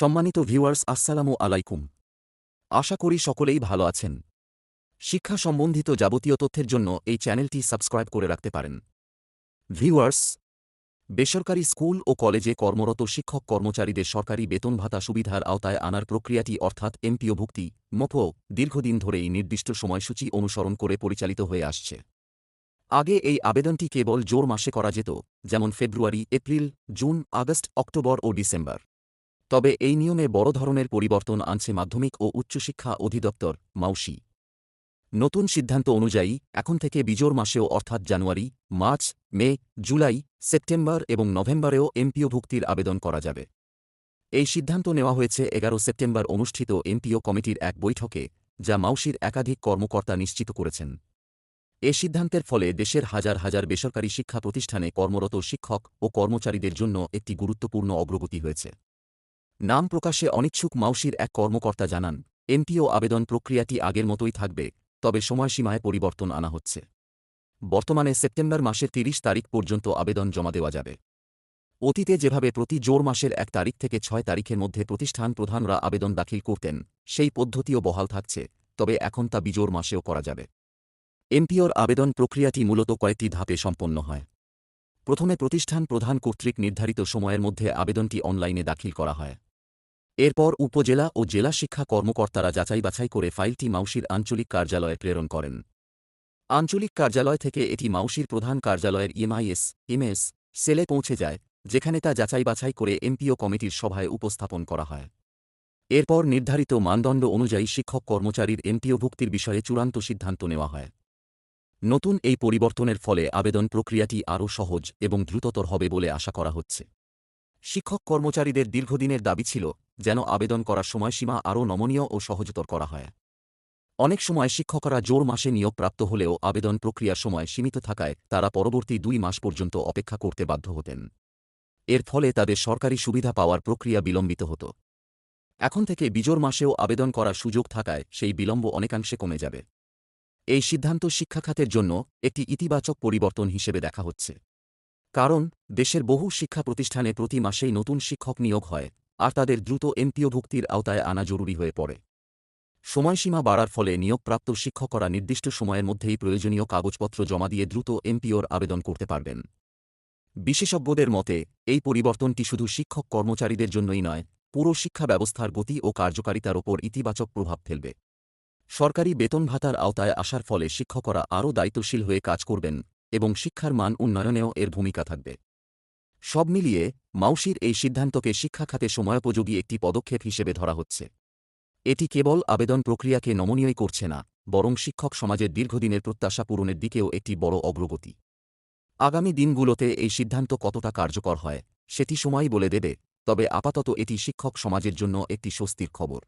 সম্মানিত ভিউয়ার্স, আসসালামু আলাইকুম। আশা করি সকলেই ভালো আছেন। শিক্ষা সম্বন্ধিত যাবতীয় তথ্যের জন্য এই চ্যানেলটি সাবস্ক্রাইব করে রাখতে পারেন। ভিউয়ার্স, বেসরকারি স্কুল ও কলেজে কর্মরত শিক্ষক কর্মচারীদের সরকারি বেতন ভাতা সুবিধার আওতায় আনার প্রক্রিয়াটি অর্থাৎ এমপিও ভুক্তি মফো দীর্ঘদিন ধরেই নির্দিষ্ট সময়সূচি অনুসরণ করে পরিচালিত হয়ে আসছে। আগে এই আবেদনটি কেবল জোর মাসে করা যেত, যেমন February, April, June, August, October ও ডিসেম্বর। তবে এই নিয়মে বড় ধরনের পরিবর্তন আনছে মাধ্যমিক ও উচ্চশিক্ষা অধিদপ্তর, মাউসি। নতুন সিদ্ধান্ত অনুযায়ী, এখন থেকে বিজোর মাসেও অর্থাৎ January, March, May, July, September এবং নভেম্বরেও এমপিও ভুক্তির আবেদন করা যাবে। এই সিদ্ধান্ত নেওয়া হয়েছে এগারো সেপ্টেম্বর অনুষ্ঠিত এমপিও কমিটির এক বৈঠকে, যা মাউসির একাধিক কর্মকর্তা নিশ্চিত করেছেন। এ সিদ্ধান্তের ফলে দেশের হাজার হাজার বেসরকারি শিক্ষা প্রতিষ্ঠানে কর্মরত শিক্ষক ও কর্মচারীদের জন্য একটি গুরুত্বপূর্ণ অগ্রগতি হয়েছে। নাম প্রকাশে অনিচ্ছুক মাউসির এক কর্মকর্তা জানান, এমপিও আবেদন প্রক্রিয়াটি আগের মতোই থাকবে, তবে সময়সীমায় পরিবর্তন আনা হচ্ছে। বর্তমানে সেপ্টেম্বর মাসের ৩০ তারিখ পর্যন্ত আবেদন জমা দেওয়া যাবে। অতীতে যেভাবে প্রতি জোর মাসের এক তারিখ থেকে ছয় তারিখের মধ্যে প্রতিষ্ঠান প্রধানরা আবেদন দাখিল করতেন, সেই পদ্ধতিও বহাল থাকছে, তবে এখন তা বিজোর মাসেও করা যাবে। এমপিওর আবেদন প্রক্রিয়াটি মূলত কয়েকটি ধাপে সম্পন্ন হয়। প্রথমে প্রতিষ্ঠান প্রধান কর্তৃক নির্ধারিত সময়ের মধ্যে আবেদনটি অনলাইনে দাখিল করা হয়। এরপর উপজেলা ও জেলা শিক্ষা কর্মকর্তারা যাচাই বাছাই করে ফাইলটি মাউসির আঞ্চলিক কার্যালয়ে প্রেরণ করেন। আঞ্চলিক কার্যালয় থেকে এটি মাউসির প্রধান কার্যালয়ের ইএমআইএস এমএস সেলে পৌঁছে যায়, যেখানে তা যাচাই বাছাই করে এমপিও কমিটির সভায় উপস্থাপন করা হয়। এরপর নির্ধারিত মানদণ্ড অনুযায়ী শিক্ষক কর্মচারীর এমপিও ভুক্তির বিষয়ে চূড়ান্ত সিদ্ধান্ত নেওয়া হয়। নতুন এই পরিবর্তনের ফলে আবেদন প্রক্রিয়াটি আরও সহজ এবং দ্রুততর হবে বলে আশা করা হচ্ছে। শিক্ষক কর্মচারীদের দীর্ঘদিনের দাবি ছিল যেন আবেদন করার সময়সীমা আরও নমনীয় ও সহজতর করা হয়। অনেক সময় শিক্ষকরা জোর মাসে নিয়োগপ্রাপ্ত হলেও আবেদন প্রক্রিয়ার সময় সীমিত থাকায় তারা পরবর্তী দুই মাস পর্যন্ত অপেক্ষা করতে বাধ্য হতেন। এর ফলে তাদের সরকারি সুবিধা পাওয়ার প্রক্রিয়া বিলম্বিত হতো। এখন থেকে বিজোর মাসেও আবেদন করার সুযোগ থাকায় সেই বিলম্ব অনেকাংশে কমে যাবে। এই সিদ্ধান্ত শিক্ষাখাতের জন্য একটি ইতিবাচক পরিবর্তন হিসেবে দেখা হচ্ছে। কারণ দেশের বহু শিক্ষা প্রতিষ্ঠানে প্রতি মাসেই নতুন শিক্ষক নিয়োগ হয় আর তাদের দ্রুত এমপিও ভুক্তির আওতায় আনা জরুরি হয়ে পড়ে। সময়সীমা বাড়ার ফলে নিয়োগপ্রাপ্ত শিক্ষকরা নির্দিষ্ট সময়ের মধ্যেই প্রয়োজনীয় কাগজপত্র জমা দিয়ে দ্রুত এমপিওর আবেদন করতে পারবেন। বিশেষজ্ঞদের মতে, এই পরিবর্তনটি শুধু শিক্ষক কর্মচারীদের জন্যই নয়, পুরো শিক্ষা ব্যবস্থার গতি ও কার্যকারিতার ওপর ইতিবাচক প্রভাব ফেলবে। সরকারি বেতন ভাতার আওতায় আসার ফলে শিক্ষকরা আরও দায়িত্বশীল হয়ে কাজ করবেন এবং শিক্ষার মান উন্নয়নেও এর ভূমিকা থাকবে। সব মিলিয়ে মাউসির এই সিদ্ধান্তকে শিক্ষা খাতে সময়োপযোগী একটি পদক্ষেপ হিসেবে ধরা হচ্ছে। এটি কেবল আবেদন প্রক্রিয়াকে নমনীয়ই করছে না, বরং শিক্ষক সমাজের দীর্ঘদিনের প্রত্যাশা পূরণের দিকেও একটি বড় অগ্রগতি। আগামী দিনগুলোতে এই সিদ্ধান্ত কতটা কার্যকর হয়, সেটি সময়ই বলে দেবে, তবে আপাতত এটি শিক্ষক সমাজের জন্য একটি স্বস্তির খবর।